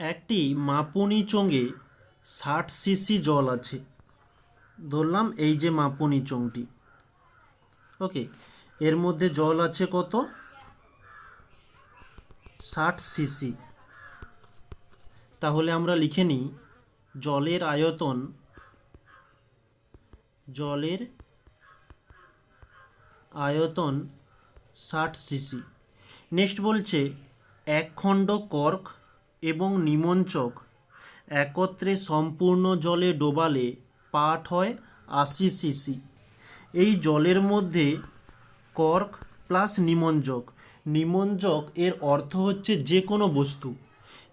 একটি মাপুনি চোঙে ষাট সিসি জল আছে। ধরলাম এই যে মাপুনি চোঙটি। ওকে এর মধ্যে জল আছে কত? ষাট সিসি তাহলে আমরা লিখে নিই, জলের আয়তন জলের আয়তন ষাট সিসি নেক্সট বলছে এক খণ্ড কর্ক এবং নিমঞ্চক একত্রে সম্পূর্ণ জলে ডোবালে পাঠ হয় আশি সিসি। এই জলের মধ্যে কর্ক প্লাস নিমঞ্জক নিমঞ্জক এর অর্থ হচ্ছে যে কোনো বস্তু।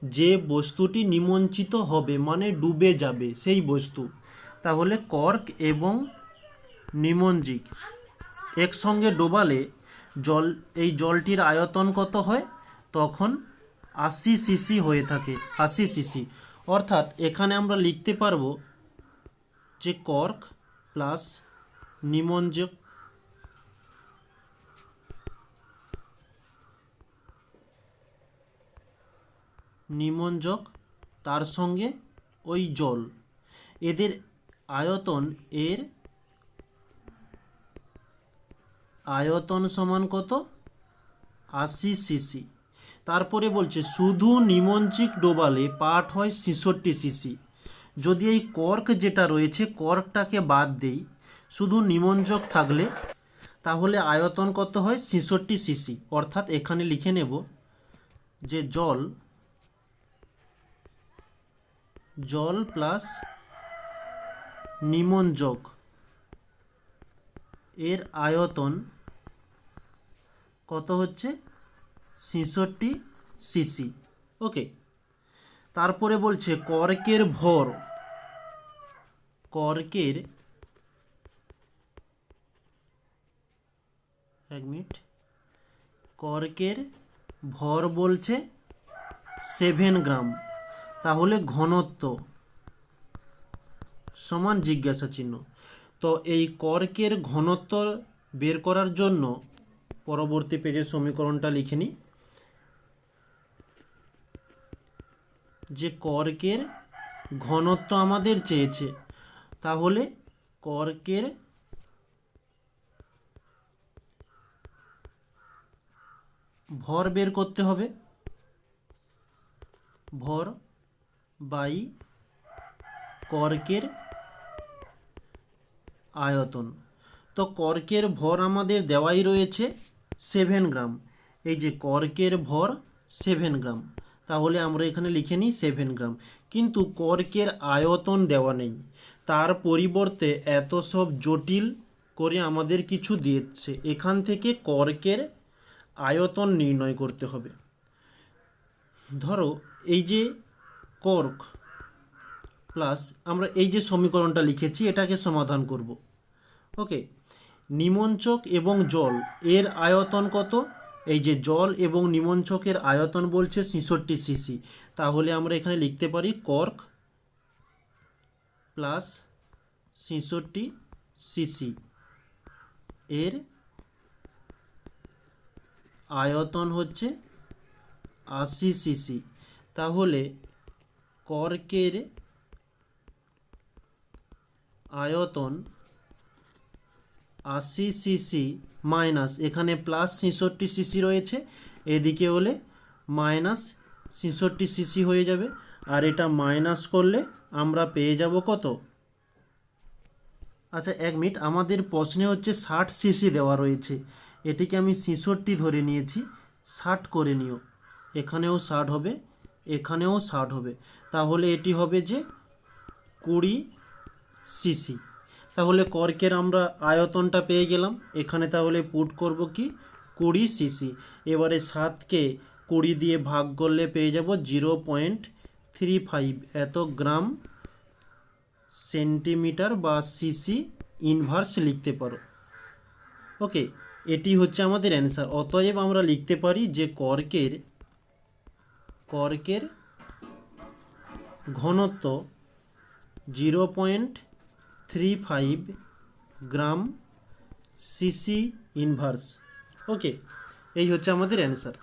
যে বস্তুটি নিমঞ্চিত হবে মানে ডুবে যাবে সেই বস্তু। তাহলে কর্ক এবং নিমঞ্জিক একসঙ্গে ডোবালে জল, এই জলটির আয়তন কত হয়? তখন আশি সিসি হয়ে থাকে, আশি সিসি। অর্থাৎ এখানে আমরা লিখতে পারব যে কর্ক প্লাস নিমঞ্জক নিমঞ্জক তার সঙ্গে ওই জল। এদের আয়তন এর আয়তন সমান কত? আশি সিসি। তারপরে বলছে, শুধু নিমঞ্চিক ডোবালে পাঠ হয় ছেষট্টি সিসি। যদি এই কর্ক যেটা রয়েছে, কর্কটাকে বাদ দেই, শুধু নিমঞ্জক থাকলে, তাহলে আয়তন কত হয়? ছেষট্টি সিসি। অর্থাৎ এখানে লিখে নেব যে জল জল প্লাস নিমঞ্জক এর আয়তন কত হচ্ছে? ছেষট্টি সিসি। ওকে। তারপরে বলছে কর্কের ভর। কর্কের এক মিনিট। কর্কের ভর বলছে সেভেন গ্রাম। তাহলে ঘনত্ব সমান জিজ্ঞাসা চিহ্ন। তো এই কর্কের ঘনত্ব বের করার জন্য পরবর্তী পেজের সমীকরণটা লিখে নিই। যে কর্কের ঘনত্ব আমাদের চেয়েছে, তাহলে কর্কের ভর বের করতে হবে। ভর বাই কর্কের আয়তন। তো কর্কের ভর আমাদের দেওয়াই রয়েছে সেভেন গ্রাম। এই যে কর্কের ভর সেভেন গ্রাম। তাহলে আমরা এখানে লিখে নিই সেভেন গ্রাম কিন্তু কর্কের আয়তন দেওয়া নেই। তার পরিবর্তে এত সব জটিল করে আমাদের কিছু দিয়েছে এখান থেকে কর্কের আয়তন নির্ণয় করতে হবে। ধরো, এই যে কর্ক প্লাস আমরা এই যে সমীকরণটা লিখেছি, এটাকে সমাধান করব। ওকে নিমঞ্চক এবং জল, এর আয়তন কত? এই যে জল এবং নিমঞ্চকের আয়তন বলছে ছেষট্টি সিসি তাহলে আমরা এখানে লিখতে পারি কর্ক প্লাস ছেষট্টি সিসি এর আয়তন হচ্ছে আশি সিসি তাহলে কর্কের আয়তন আশি সিসি মাইনাস এখানে প্লাস ছেষট্টি সিসি রয়েছে, এদিকে হলে মাইনাস ছেষট্টি সিসি হয়ে যাবে, আর এটা মাইনাস করলে আমরা পেয়ে যাব কত? আচ্ছা এক মিনিট, আমাদের প্রশ্নে হচ্ছে ষাট সিসি দেওয়া রয়েছে, এটিকে আমি ছেষট্টি ধরে নিয়েছি, ষাট করে নিও, এখানেও ষাট হবে, এখানেও ষাট হবে, তাহলে এটি হবে যে কুড়ি সিসি তাহলে কর্কের আমরা আয়তনটা পেয়ে গেলাম। এখানে তাহলে পুট করব কি? কুড়ি সিসি। এবারে সাতকে কুড়ি দিয়ে ভাগ করলে পেয়ে যাব জিরো পয়েন্ট থ্রি ফাইভ। এত গ্রাম সেন্টিমিটার বা সিসি ইনভার্স লিখতে পারো। ওকে, এটি হচ্ছে আমাদের অ্যান্সার। অতএব আমরা লিখতে পারি যে কর্কের কর্কের ঘনত্ব zero point three five gram cc inverse okay এই হচ্ছে আমাদের অ্যান্সার